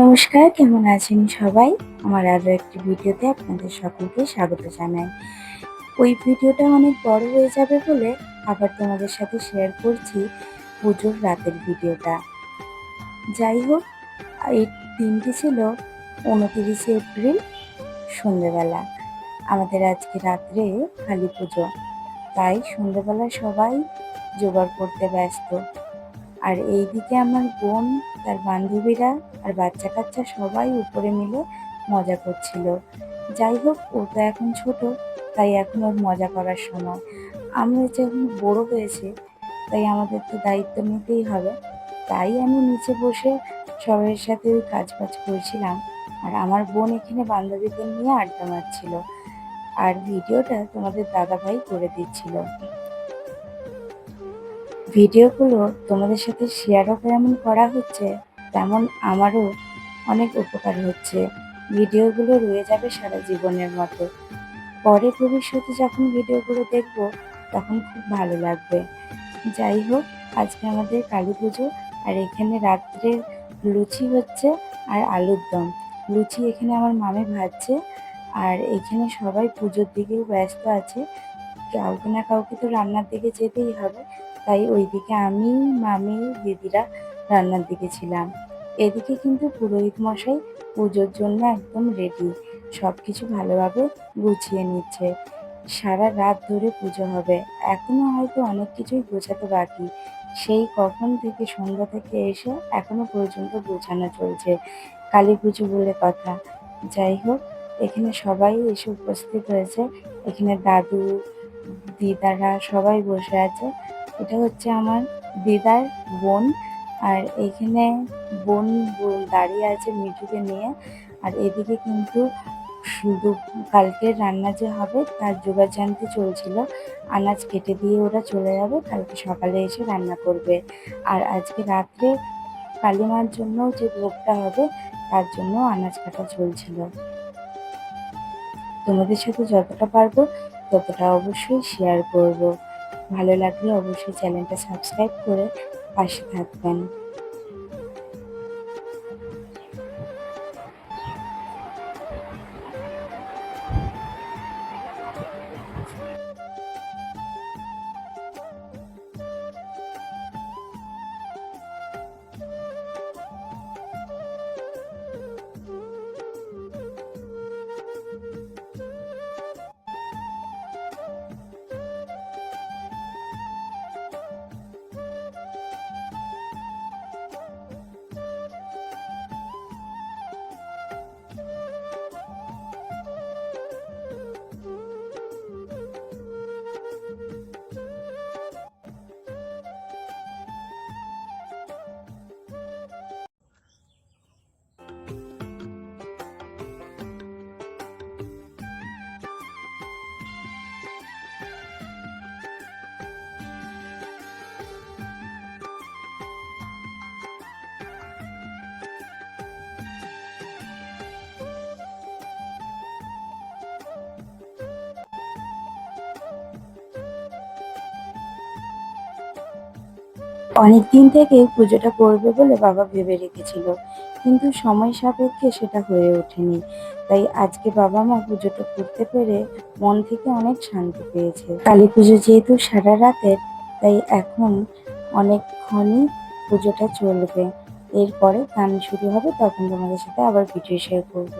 নমস্কার, কেমন আছেন সবাই? আমার আরও একটি ভিডিওতে আপনাদের সকলকে স্বাগত জানাই। ওই ভিডিওটা অনেক বড় হয়ে যাবে বলে আবার তোমাদের সাথে শেয়ার করছি পুজোর রাতের ভিডিওটা। যাই হোক, এই দিনটি ছিল উনতিরিশে এপ্রিল, সন্ধেবেলা। আমাদের আজকে রাত্রে কালী পুজো। তাই সন্ধেবেলা সবাই জোগাড় করতে ব্যস্ত। আর এই দিকে আমার বোন, তার বান্ধবীরা আর বাচ্চা কাচ্চা সবাই উপরে মিলে মজা করছিল। যাই হোক, ও তো এখন ছোট, তাই এখন ওর মজা করার সময়। আমরা যখন বড় হয়েছে, তাই আমাদের তো দায়িত্ব নিতেই হবে। তাই আমি নিচে বসে সবাইয়ের সাথে ওই কাজ বাজ করছিলাম। আর আমার বোন এখানে বান্ধবীদের নিয়ে আড্ডা মারছিল। আর ভিডিওটা তোমাদের দাদাভাই করে দিচ্ছিল। ভিডিওগুলো তোমাদের সাথে শেয়ারও যেমন করা হচ্ছে, তেমন আমারও অনেক উপকার হচ্ছে। ভিডিওগুলো রয়ে যাবে সারা জীবনের মতো। পরে ভবিষ্যতে যখন ভিডিওগুলো দেখব, তখন খুব ভালো লাগবে। যাই হোক, আজকে আমাদের কালী পুজো, আর এখানে রাত্রে লুচি হচ্ছে আর আলুর দম। লুচি এখানে আমার মামে ভাজছে, আর এখানে সবাই পুজোর দিকেও ব্যস্ত আছে। কাউকে না কাউকে তো রান্নার দিকে যেতেই হবে। তাই ওইদিকে আমি, মামি, দিদিরা রান্নার দিকে ছিলাম। এদিকে কিন্তু পুরোহিত মশাই পুজোর জন্য একদম রেডি সব কিছু ভালোভাবে গুছিয়ে নিচ্ছে। সারা রাত ধরে পুজো হবে। এখনও হয়তো অনেক কিছুই গোছাতে বাকি। সেই কখন থেকে সন্ধ্যা থেকে এসে এখনও পর্যন্ত গোছানো চলছে। কালী পুজো বলে কথা। যাই হোক, এখানে সবাই এসে উপস্থিত হয়েছে। এখানে দাদু, দিদারা সবাই বসে আছে। এটা হচ্ছে আমার দিদার বোন। আর এইখানে বোন দাঁড়িয়ে আছে মিঠুকে নিয়ে। আর এদিকে কিন্তু শুধু কালকের রান্না যে হবে তার জোগাড় জানতে চলছিল। আনাজ কেটে দিয়ে ওরা চলে যাবে, কালকে সকালে এসে রান্না করবে। আর আজকে রাত্রে কালিমার জন্য যে ভোগটা হবে, তার জন্য আনাজ কাটা চলছিল। তোমাদের সাথে যতটা পারব ততটা অবশ্যই শেয়ার করব। ভালো লাগলে অবশ্যই চ্যানেলটা সাবস্ক্রাইব করে পাশে থাকবেন। অনেক দিন থেকে পুজোটা করবে বলে বাবা ভেবে রেখেছিল। কিন্তু সময় সাপেক্ষে সেটা হয়ে ওঠেনি। তাই আজকে বাবা মা পুজোটা করতে পেরে মন থেকে অনেক শান্তি পেয়েছে। কালী পুজো যেহেতু সারা রাতের, তাই এখন অনেকক্ষণই পুজোটা চলবে। এরপরে গান শুরু হবে, তখন তোমাদের সাথে আবার ভিডিও শেয়ার করব।